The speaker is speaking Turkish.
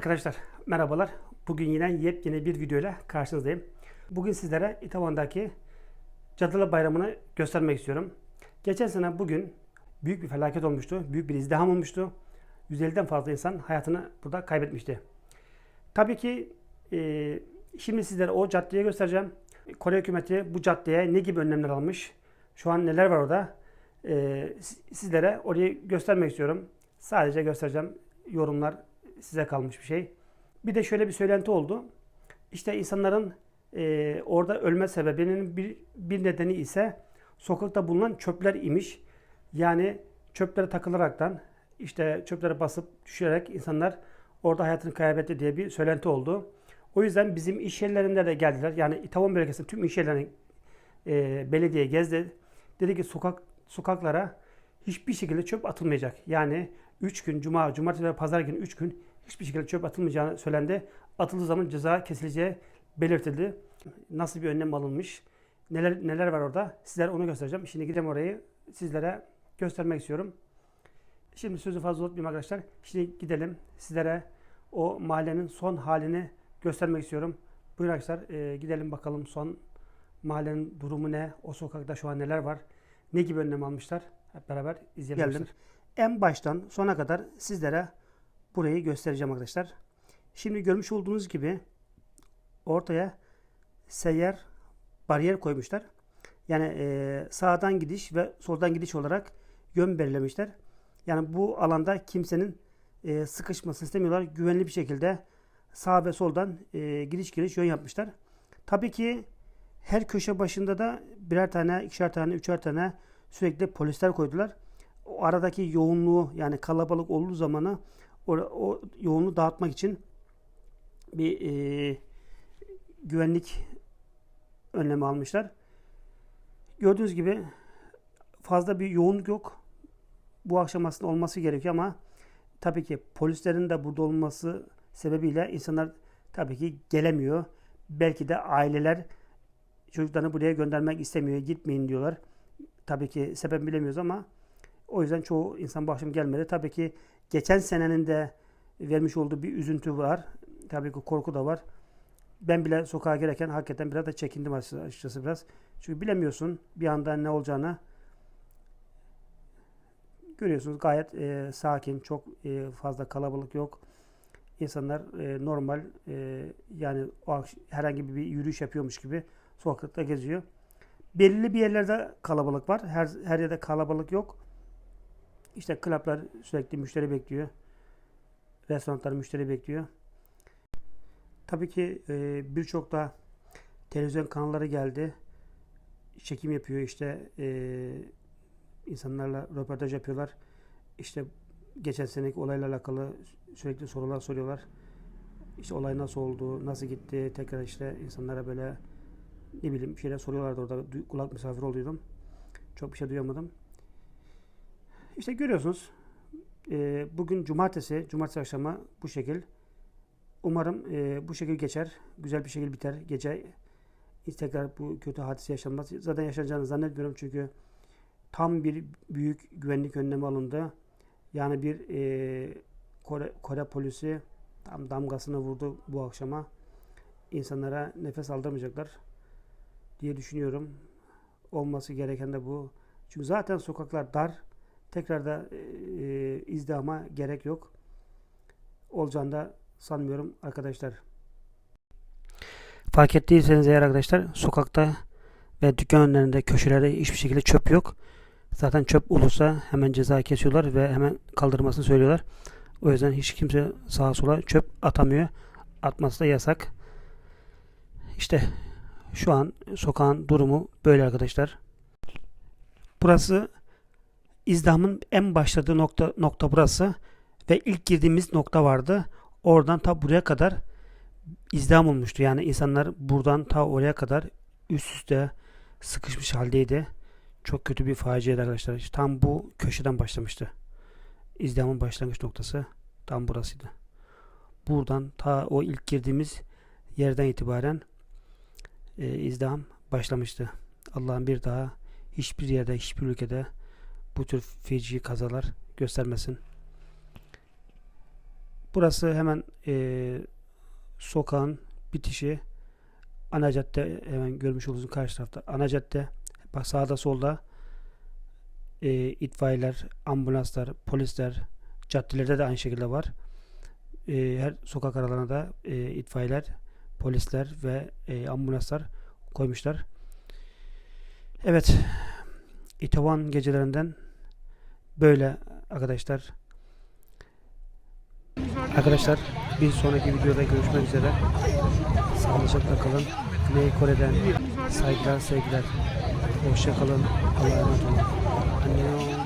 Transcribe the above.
Arkadaşlar merhabalar. Bugün yine yepyeni bir video ile karşınızdayım. Bugün sizlere İtavan'daki Cadılar Bayramı'nı göstermek istiyorum. Geçen sene bugün büyük bir felaket olmuştu. Büyük bir izdiham olmuştu. 150'den fazla insan hayatını burada kaybetmişti. Tabii ki e, şimdi sizlere o caddeyi göstereceğim. Kore hükümeti bu caddeye ne gibi önlemler almış? Şu an neler var orada? E, sizlere orayı göstermek istiyorum. Sadece göstereceğim. Yorumlar size kalmış bir şey. Bir de şöyle bir söylenti oldu. İşte insanların e, orada ölme sebebinin bir, bir nedeni ise sokakta bulunan çöpler imiş. Yani çöplere takılaraktan işte çöplere basıp düşürerek insanlar orada hayatını kaybetti diye bir söylenti oldu. O yüzden bizim iş yerlerinde de geldiler. Yani İtavon bölgesinde tüm iş yerlerini e, belediye gezdi. Dedi ki sokak sokaklara hiçbir şekilde çöp atılmayacak. Yani 3 gün cuma, cumartesi ve pazar günü 3 gün hiçbir şekilde çöp atılmayacağını söylendi. Atıldığı zaman ceza kesileceği belirtildi. Nasıl bir önlem alınmış? Neler neler var orada? Sizlere onu göstereceğim. Şimdi gidelim orayı sizlere göstermek istiyorum. Şimdi sözü fazla unutmayayım arkadaşlar. Şimdi gidelim sizlere o mahallenin son halini göstermek istiyorum. Buyurun arkadaşlar e, gidelim bakalım son mahallenin durumu ne? O sokakta şu an neler var? Ne gibi önlem almışlar? Hep beraber izleyelim. Geldim. En baştan sona kadar sizlere burayı göstereceğim arkadaşlar. Şimdi görmüş olduğunuz gibi ortaya seyyar bariyer koymuşlar. Yani e, sağdan gidiş ve soldan gidiş olarak yön belirlemişler. Yani bu alanda kimsenin e, sıkışmasını istemiyorlar. Güvenli bir şekilde sağ ve soldan e, gidiş giriş yön yapmışlar. Tabii ki her köşe başında da birer tane, ikişer tane, üçer tane sürekli polisler koydular. O aradaki yoğunluğu yani kalabalık olduğu zamanı o, o yoğunluğu dağıtmak için bir e, güvenlik önlemi almışlar. Gördüğünüz gibi fazla bir yoğunluk yok. Bu akşam aslında olması gerekiyor ama tabii ki polislerin de burada olması sebebiyle insanlar tabii ki gelemiyor. Belki de aileler çocuklarını buraya göndermek istemiyor. Gitmeyin diyorlar. Tabii ki sebep bilemiyoruz ama o yüzden çoğu insan bu akşam gelmedi. Tabii ki geçen senenin de vermiş olduğu bir üzüntü var. Tabii ki korku da var. Ben bile sokağa girerken hakikaten biraz da çekindim açıkçası biraz. Çünkü bilemiyorsun bir anda ne olacağını. Görüyorsunuz gayet e, sakin, çok e, fazla kalabalık yok. İnsanlar e, normal e, yani o herhangi bir yürüyüş yapıyormuş gibi sokakta geziyor. Belirli bir yerlerde kalabalık var. Her, her yerde kalabalık yok. İşte klaplar sürekli müşteri bekliyor. Restoranlar müşteri bekliyor. Tabii ki e, birçok da televizyon kanalları geldi. Çekim yapıyor işte e, insanlarla röportaj yapıyorlar. İşte geçen seneki olayla alakalı sürekli sorular soruyorlar. İşte olay nasıl oldu, nasıl gitti, tekrar işte insanlara böyle ne bileyim şeyler soruyorlardı orada. Kulak misafir olduydum. Çok bir şey duyamadım. İşte görüyorsunuz e, bugün cumartesi, cumartesi akşamı bu şekil. Umarım e, bu şekil geçer. Güzel bir şekilde biter. Gece tekrar bu kötü hadise yaşanmaz. Zaten yaşanacağını zannetmiyorum çünkü tam bir büyük güvenlik önlemi alındı. Yani bir e, Kore, Kore polisi tam damgasını vurdu bu akşama. İnsanlara nefes aldırmayacaklar diye düşünüyorum. Olması gereken de bu. Çünkü zaten sokaklar dar. Tekrar da e, izdihama gerek yok. Olacağını da sanmıyorum arkadaşlar. Fark ettiyseniz eğer arkadaşlar sokakta ve dükkan önlerinde köşelerde hiçbir şekilde çöp yok. Zaten çöp olursa hemen ceza kesiyorlar ve hemen kaldırmasını söylüyorlar. O yüzden hiç kimse sağa sola çöp atamıyor. Atması da yasak. İşte şu an sokağın durumu böyle arkadaşlar. Burası izdihamın en başladığı nokta nokta burası ve ilk girdiğimiz nokta vardı. Oradan ta buraya kadar izdiham olmuştu. Yani insanlar buradan ta oraya kadar üst üste sıkışmış haldeydi. Çok kötü bir faciaydı arkadaşlar. İşte tam bu köşeden başlamıştı. İzdihamın başlangıç noktası tam burasıydı. Buradan ta o ilk girdiğimiz yerden itibaren e, izdiham başlamıştı. Allah'ın bir daha hiçbir yerde, hiçbir ülkede bu tür feci kazalar göstermesin. Burası hemen e, sokağın bitişi. Ana cadde hemen görmüş olduğunuz karşı tarafta. Ana cadde. Bak sağda solda e, itfaiyeler, ambulanslar, polisler, caddelerde de aynı şekilde var. E, her sokak aralarına da e, itfaiyeler, polisler ve e, ambulanslar koymuşlar. Evet. İtavan gecelerinden böyle arkadaşlar. Arkadaşlar bir sonraki videoda görüşmek üzere. Sağlıcakla kalın. Güney Kore'den saygılar sevgiler. Hoşça kalın. Allah'a emanet olun. Annyeong.